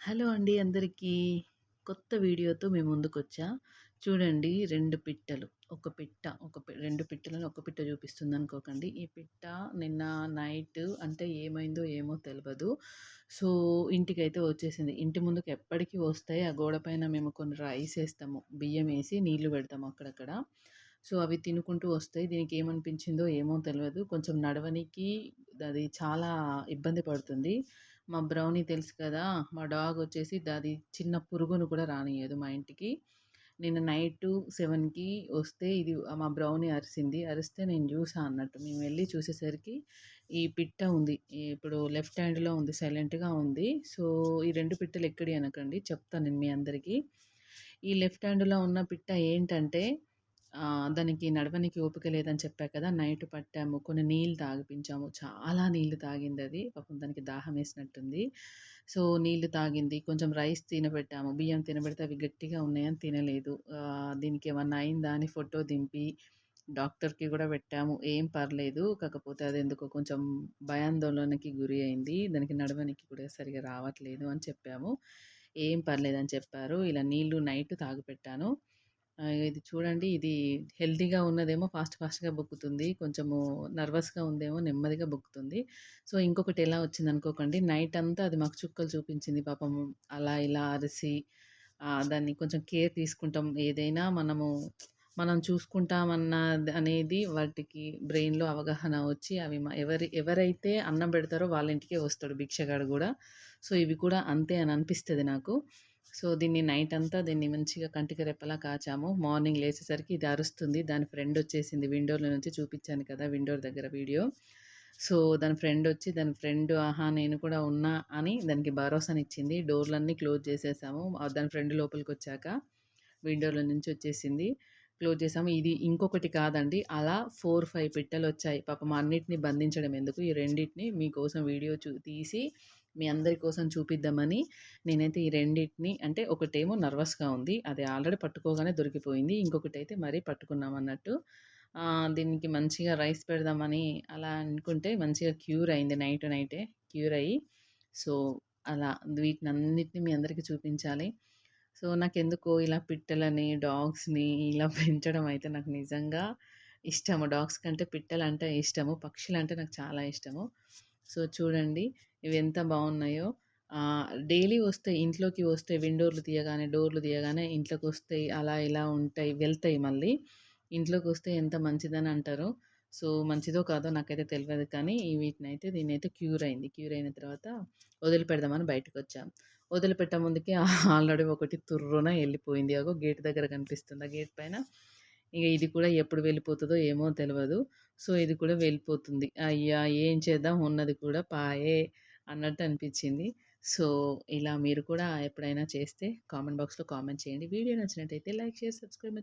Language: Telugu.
హలో అండి అందరికీ. కొత్త వీడియోతో మేము ముందుకొచ్చా. చూడండి రెండు పిట్టలు. ఒక పిట్ట ఒక పి 2 పిట్టలను ఒక పిట్ట చూపిస్తుంది అనుకోకండి ఈ పిట్ట నిన్న నైట్ అంటే ఏమైందో ఏమో తెలియదు సో, ఇంటికి అయితే వచ్చేసింది. ఇంటి ముందుకు ఎప్పటికీ వస్తాయి. ఆ గోడ పైన మేము కొన్ని రైస్ వేస్తాము బియ్యం వేసి నీళ్ళు పెడతాము అక్కడక్కడ. సో, అవి తినుకుంటూ వస్తాయి. దీనికి ఏమనిపించిందో ఏమో తెలియదు కొంచెం నడవనికి అది చాలా ఇబ్బంది పడుతుంది. మా బ్రౌనీ తెలుసు కదా! మా డాగ్ వచ్చేసి దాది చిన్న పురుగును కూడా రానీయదు మా ఇంటికి. నిన్న నైట్ సెవెన్కి వస్తే ఇది మా బ్రౌనీ అరిసింది. అరిస్తే నేను చూసా అన్నట్టు. మేము వెళ్ళి చూసేసరికి ఈ పిట్ట ఉంది. ఇప్పుడు లెఫ్ట్ హ్యాండ్‌లో ఉంది. సైలెంట్‌గా ఉంది. సో, ఈ రెండు పిట్టలు ఎక్కడి అనకండి. చెప్తాను నేను మీ అందరికీ. ఈ లెఫ్ట్ హ్యాండ్‌లో ఉన్న పిట్ట ఏంటంటే దానికి నడవనికి ఓపిక లేదని చెప్పా కదా! నైట్ పట్టాము. కొన్ని నీళ్ళు తాగిపించాము. చాలా నీళ్ళు తాగింది అది పాపం దానికి దాహం వేసినట్టుంది. సో, నీళ్ళు తాగింది. కొంచెం రైస్ తినబెట్టాము. బియ్యం తినబెడితే అవి గట్టిగా ఉన్నాయని తినలేదు. దీనికి ఏమన్నా అయిందా అని ఫోటో దింపి డాక్టర్‌కి కూడా పెట్టాము. ఏం పర్లేదు. కాకపోతే అది ఎందుకో కొంచెం భయాందోళనకి గురి అయింది. దానికి నడవనికి కూడా సరిగా రావట్లేదు అని చెప్పాము. ఏం పర్లేదని చెప్పారు. ఇలా నీళ్ళు నైట్ తాగిపెట్టాను. ఇది చూడండి ఇది హెల్తీగా ఉన్నదేమో ఫాస్ట్ ఫాస్ట్‌గా బొక్కుతుంది కొంచెము నర్వస్‌గా ఉందేమో నెమ్మదిగా బొక్కుతుంది సో, ఇంకొకటి ఎలా వచ్చింది అనుకోకండి నైట్ అంతా అది మాకు చుక్కలు చూపించింది పాపం. అలా ఇలా అరిసి దాన్ని కొంచెం కేర్ తీసుకుంటాం. ఏదైనా మనము మనం చూసుకుంటామన్న అనేది వాటికి బ్రెయిన్‌లో అవగాహన వచ్చి అవి ఎవరి ఎవరైతే అన్నం పెడతారో వాళ్ళ ఇంటికే వస్తాడు భిక్షగాడు కూడా సో, ఇవి కూడా అంతే అని అనిపిస్తుంది నాకు. సో, దీన్ని నైట్ అంతా దీన్ని మంచిగా కంటికి రెప్పలా కాచాము. మార్నింగ్ లేచేసరికి ఇది అరుస్తుంది. దాని ఫ్రెండ్ వచ్చేసింది విండోలో నుంచి చూపించాను కదా! విండో దగ్గర వీడియో. సో, దాని ఫ్రెండ్ వచ్చి దాని ఫ్రెండ్ ఆహా! నేను కూడా ఉన్నా అని దానికి భరోసానిచ్చింది. డోర్‌లన్నీ క్లోజ్ చేసేసాము. దాని ఫ్రెండ్ లోపలికొచ్చాక విండోలో నుంచి వచ్చేసింది. క్లోజ్ చేసాము. ఇది ఇంకొకటి కాదండి. అలా ఫోర్ ఫైవ్ పిట్టలు వచ్చాయి పాపం అన్నిటిని బంధించడం ఎందుకు ఈ రెండింటిని మీకోసం వీడియో చూ తీసి మీ అందరి కోసం చూపిద్దామని నేనైతే ఈ రెండిటిని అంటే ఒకటేమో నర్వస్‌గా ఉంది. అది ఆల్రెడీ పట్టుకోగానే దొరికిపోయింది. ఇంకొకటి అయితే మరీ పట్టుకున్నాం అన్నట్టు దీనికి మంచిగా రైస్ పెడదామని అలా అనుకుంటే మంచిగా క్యూర్ అయింది నైట్ నైటే. క్యూర్ అయ్యి సో, అలా వీటిని అన్నిటిని మీ అందరికీ చూపించాలి. సో, నాకు ఎందుకో ఇలా పిట్టలని, డాగ్స్‌ని ఇలా పెంచడం అయితే నాకు నిజంగా ఇష్టము. డాగ్స్ కంటే పిట్టలు అంటే ఇష్టము. పక్షులు అంటే నాకు చాలా ఇష్టము. సో, చూడండి ఇవి ఎంత బాగున్నాయో డైలీ వస్తాయి. ఇంట్లోకి వస్తాయి. విండోర్లు తీయగానే, డోర్లు తీయగానే ఇంట్లోకి వస్తాయి అలా ఇలా ఉంటాయి. వెళ్తాయి మళ్ళీ. ఇంట్లోకి వస్తే ఎంత మంచిదని అంటారు. సో, మంచిదో కాదో నాకైతే తెలియదు కానీ వీటినైతే అయితే క్యూర్ అయింది. క్యూర్ అయిన తర్వాత వదిలిపెడదామని బయటకొచ్చాం. వదిలిపెట్టే ముందుకే ఆల్రెడీ ఒకటి తుర్రున వెళ్ళిపోయింది అగో గేట్ దగ్గర కనిపిస్తుంది ఆ గేట్ పైన. ఇక ఇది కూడా ఎప్పుడు వెళ్ళిపోతుందో ఏమో తెలియదు సో, ఇది కూడా వెళ్ళిపోతుంది. అయ్యా! ఏం చేద్దాం ఉన్నది కూడా పాయే అన్నట్టు అనిపించింది. సో, ఇలా మీరు కూడా ఎప్పుడైనా చేస్తే కామెంట్ బాక్స్‌లో కామెంట్ చేయండి. వీడియో నచ్చినట్టయితే లైక్, షేర్, సబ్స్క్రైబ్